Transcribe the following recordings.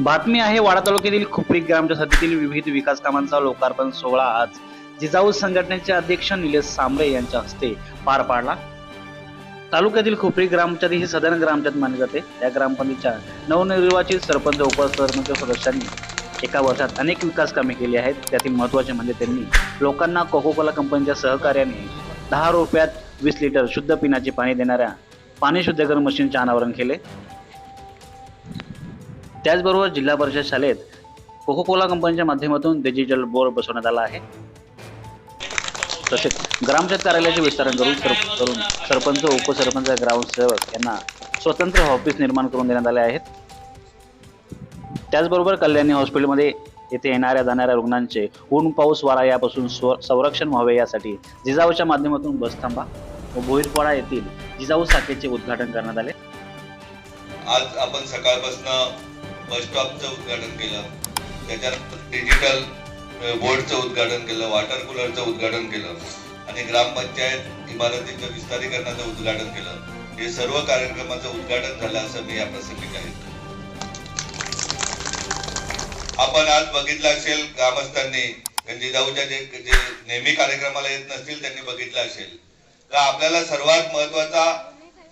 बातमी आहे वाडा तालुक्यातील खुपरी ग्रामच्या विविध विकास कामांचा लोकार्पण सोहळा आज. जिजाऊ संघटनेचे अध्यक्ष निलेश सांबळे यांच्या हस्ते पार पाडला. तालुक्यातील खुपरी ग्रामपंचायत ही सदन ग्रामपंचायत मानली जाते. या ग्रामपंचायतीच्या नवनिर्वाचित सरपंच उपसरपंच सदस्यांनी एका वर्षात अनेक विकास कामे केली आहेत. त्यातील महत्त्वाचे म्हणजे त्यांनी लोकांना कोको कोला कंपनीच्या सहकार्याने दहा रुपयात वीस लिटर शुद्ध पिण्याचे पाणी देणाऱ्या पाणी शुद्धीकरण मशीनचे अनावरण केले. त्याचबरोबर जिल्हा परिषद शाळेत कोको कोला कंपनीच्या माध्यमातून डिजिटल बोर्ड बसवण्यात आला आहे. तसेच ग्रामपंचायत कार्यालयाचे विस्तारण करून करून सरपंच उपसरपंच ग्रामसेवक यांना स्वतंत्र ऑफिस निर्माण करून देण्यात आले आहेत. त्याचबरोबर कल्याणी हॉस्पिटलमध्ये येथे येणाऱ्या जाणाऱ्या रुग्णांचे ऊन पाऊस वारा यापासून स्व संरक्षण व्हावे यासाठी जिजाऊच्या माध्यमातून बस थांबा व भोईरपाडा येथील जिजाऊ शाखेचे उद्घाटन करण्यात आले. आज आपण सकाळपासून बस स्टॉपचं उद्घाटन केलं. त्याच्यात डिजिटल बोर्डचं उद्घाटन केलं वॉटर कूलरचं उद्घाटन केलं आणि ग्रामपंचायत इमारतीचं विस्तारीकरणाचं उद्घाटन केलं. हे सर्व कार्यक्रमाचं उद्घाटन झालं असं मी या प्रसंगी सांगितलं आपण आज बघितलं असेल ग्रामस्थांनी म्हणजे जिजाऊच्या जे जे नेहमी कार्यक्रमाला येत नसतील त्यांनी बघितलं असेल. का आपल्याला सर्वात महत्त्वाचा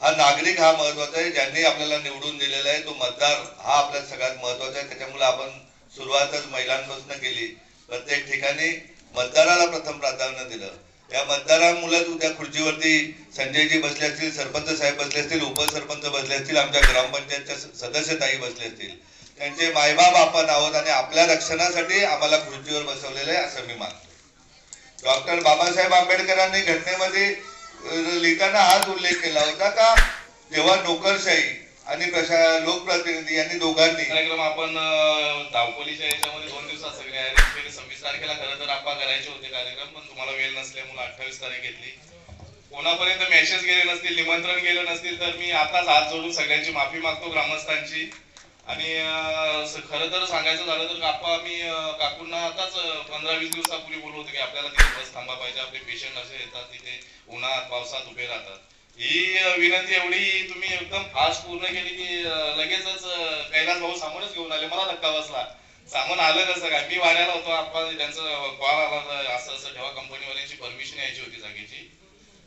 हा नागरिक हा महत्त्वाचा आहे ज्यांनी आपल्याला निवडून दिलेला आहे तो मतदार हा आपल्याला सगळ्यात महत्त्वाचा आहे. त्याच्यामुळे आपण सुरुवातच महिलांपासून केली. प्रत्येक ठिकाणी मतदाराला प्रथम प्राधान्य दिलं. या मतदारामुळेच उद्या खुर्चीवरती संजयजी बसले असतील सरपंच साहेब बसले असतील उपसरपंच बसले असतील आमच्या ग्रामपंचायतच्या सदस्यताई बसले असतील. त्यांचे मायबाप आपण आहोत आणि आपल्या रक्षणासाठी आम्हाला खुर्चीवर बसवलेलं आहे असं मी मानतो. डॉक्टर बाबासाहेब आंबेडकरांनी घटनेमध्ये लिहिताना हाच उल्लेख केला होता का? जेव्हा नोकरशाही आणि प्रशा लोकप्रतिनिधी यांनी दोघांनी कार्यक्रम आपण अं, याच्यामध्ये दोन दिवसात सगळे अरेंज केले सव्वीस तारखेला खरं तर आपण करायचे होते कार्यक्रम पण तुम्हाला वेळ नसल्यामुळे अठ्ठावीस तारीख घेतली. कोणापर्यंत मेसेज गेले नसतील निमंत्रण गेलं नसतील तर मी आताच हात जोडून सगळ्यांची माफी मागतो ग्रामस्थांची. आणि खरं तर सांगायचं झालं तर कापा आम्ही काकूंना आताच पंधरा वीस दिवसापूर्वी बोललो होतो की आपल्याला तिथे बस थांबा पाहिजे. आपले पेशंट असे येतात तिथे उन्हात पावसात उभे राहतात. ही विनंती एवढी तुम्ही एकदम फास्ट पूर्ण केली की लगेचच कैलास भाऊ सामानच घेऊन आले. मला धक्का बसला. सामान आलं कसं काय? मी वाऱ्याला होतो. आपण त्यांचं कॉल आला असं असं ठेवा कंपनीवाल्यांची परमिशन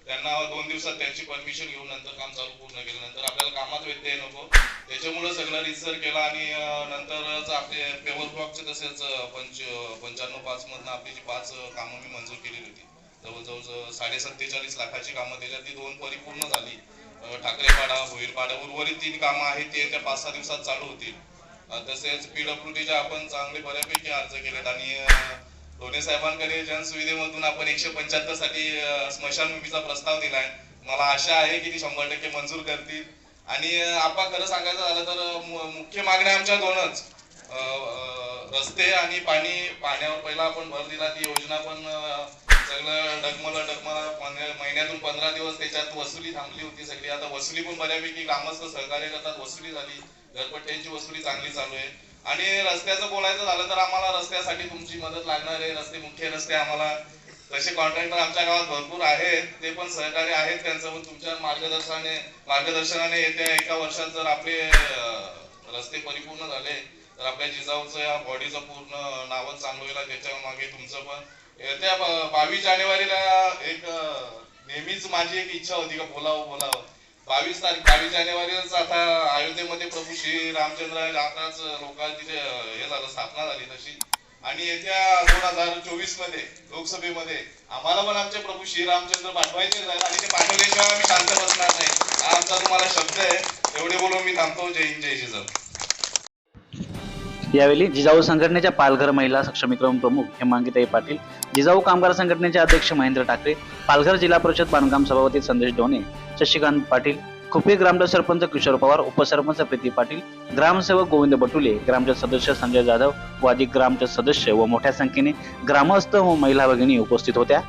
त्यांना दोन दिवसात त्यांची परमिशन घेऊन नंतर काम चालू पूर्ण केलं. नंतर आपल्याला कामात व्यत्यय नको. त्याच्यामुळे सगळं रिसर केला आणि नंतरच आपले पेवर ब्लॉकचे तसेच पंच पंच्याण्णव पाच मधनं आपली जी पाच कामं मी मंजूर केलेली होती. जवळजवळ ज- साडे सत्तेचाळीस लाखाची कामं त्याच्यात ती दोन परिपूर्ण झाली. ठाकरेपाडा भोईरपाडा उर्वरित तीन कामं आहेत ते येत्या पाच सहा दिवसात चालू होतील. तसेच पीडब्ल्यू पीडब्ल्यूडीचे आपण चांगले बऱ्यापैकी अर्ज केलेत आणि अं, साहेबांकडे जनसुविधेमधून आपण एकशे पंच्याहत्तरसाठी स्मशानभूमीचा प्रस्ताव दिलाय. मला आशा आहे की ती शंभर टक्के मंजूर करतील. आणि आपण खरं सांगायचं झालं तर मुख्य मागण्या आमच्या दोनच. रस्ते आणि पाणी पाण्यावर पहिला आपण भर दिला. ती योजना पण सगळं डगमलं डगमला महिन्यातून पंधरा दिवस त्याच्यात वसुली थांबली होती सगळी. आता वसुली पण बऱ्यापैकी ग्रामस्थ सहकार्य करतात. वसुली झाली. घरपट्ट्यांची वसुली चांगली चालू आहे. आणि रस्त्याचं बोलायचं झालं तर आम्हाला रस्त्यासाठी तुमची मदत लागणार आहे. रस्ते मुख्य रस्ते आम्हाला. तसे कॉन्ट्रॅक्टर आमच्या गावात भरपूर आहेत. ते पण सहकारी आहेत त्यांचं. पण तुमच्या मार्गदर्शनाने मार्गदर्शनाने येत्या एका वर्षात जर आपले रस्ते परिपूर्ण झाले तर आपल्या जिजाऊचं या बॉडीचं पूर्ण नावच चांगलं होईल त्याच्यामागे तुमचं पण. येत्या बावीस जानेवारीला एक नेहमीच माझी एक इच्छा होती का बोलावं बोलावं. बावीस तारीख बावीस जानेवारीच आता अयोध्येमध्ये प्रभू श्री रामचंद्र आताच लोकांची हे झालं स्थापना झाली तशी. आणि येत्या दोन हजार चोवीसमध्ये लोकसभेमध्ये आम्हाला पण आमचे प्रभू श्री रामचंद्र पाठवायचे आणि ते पाठवल्याशिवाय आम्ही शांत बसणार नाही. हा आमचा तुम्हाला शब्द आहे. एवढे बोलून मी थांबतो. जय हिंद जय श्री यावेळी जिजाऊ संघटनेच्या पालघर महिला सक्षमीकरण प्रमुख हेमांगिताई पाटील जिजाऊ कामगार संघटनेचे अध्यक्ष महेंद्र ठाकरे पालघर जिल्हा परिषद बांधकाम सभापती संदेश डोणे शशिकांत पाटील खुपे ग्रामपंचायत सरपंच किशोर पवार उपसरपंच प्रीती पाटील ग्रामसेवक गोविंद बटुले ग्रामचे सदस्य संजय जाधव व अधिक सदस्य व मोठ्या संख्येने ग्रामस्थ व महिला भगिनी उपस्थित होत्या.